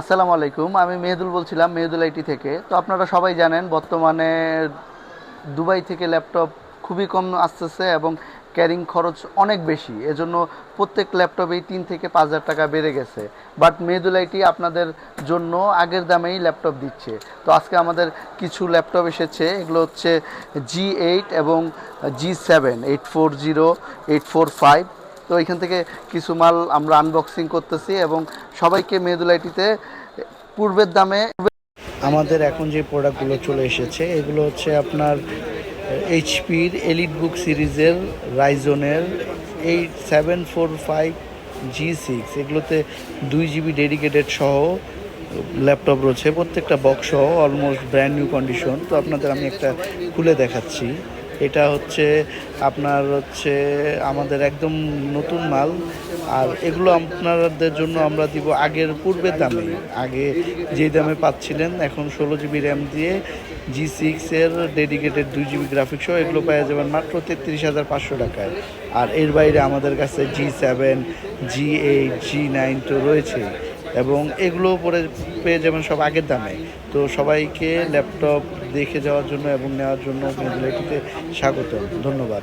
আসসালামু আলাইকুম, আমি মেহেদুল বলছিলাম, মেহেদুল আইটি থেকে। তো আপনারা সবাই জানেন, বর্তমানে দুবাই থেকে ল্যাপটপ খুবই কম আসতেছে এবং ক্যারিং খরচ অনেক বেশি। এজন্য প্রত্যেক ল্যাপটপেই তিন থেকে পাঁচ হাজার টাকা বেড়ে গেছে। বাট মেহেদুল আইটি আপনাদের জন্য আগের দামেই ল্যাপটপ দিচ্ছে। তো আজকে আমাদের কিছু ল্যাপটপ এসেছে, এগুলো হচ্ছে জি এইট এবং G seven eight four zero eight four five তো এখান থেকে কিছু মাল আমরা আনবক্সিং করতেছি এবং সবাইকে মেহেদুলাইটিতে পূর্বের দামে আমাদের এখন যে প্রোডাক্টগুলো চলে এসেছে, এগুলো হচ্ছে আপনার এইচপির এলিট বুক সিরিজের রাইজনের eight seven four five G six এগুলোতে দুই জিবি ডেডিকেটেড সহ ল্যাপটপ রয়েছে, প্রত্যেকটা বক্স সহ অলমোস্ট ব্র্যান্ড নিউ কন্ডিশন তো আপনাদের আমি একটা খুলে দেখাচ্ছি। এটা হচ্ছে আপনার হচ্ছে আমাদের একদম নতুন মাল। আর এগুলো আপনাদের জন্য আমরা দিব আগের পূর্বের দামে। আগে যে দামে পাচ্ছিলেন, এখন ষোলো জিবি র্যাম দিয়ে জি সিক্সের ডেডিকেটেড দুই জিবি গ্রাফিক্স সহ এগুলো পেয়ে যাবেন মাত্র তেত্রিশ হাজার পাঁচশো টাকায়। আর এর বাইরে আমাদের কাছে G seven G eight G nine তো রয়েছে। এবং এগুলো পরে পেয়ে যাবেন সব আগের দামে। তো সবাইকে ল্যাপটপ দেখে যাওয়ার জন্য এবং নেওয়ার জন্য স্বাগত ধন্যবাদ।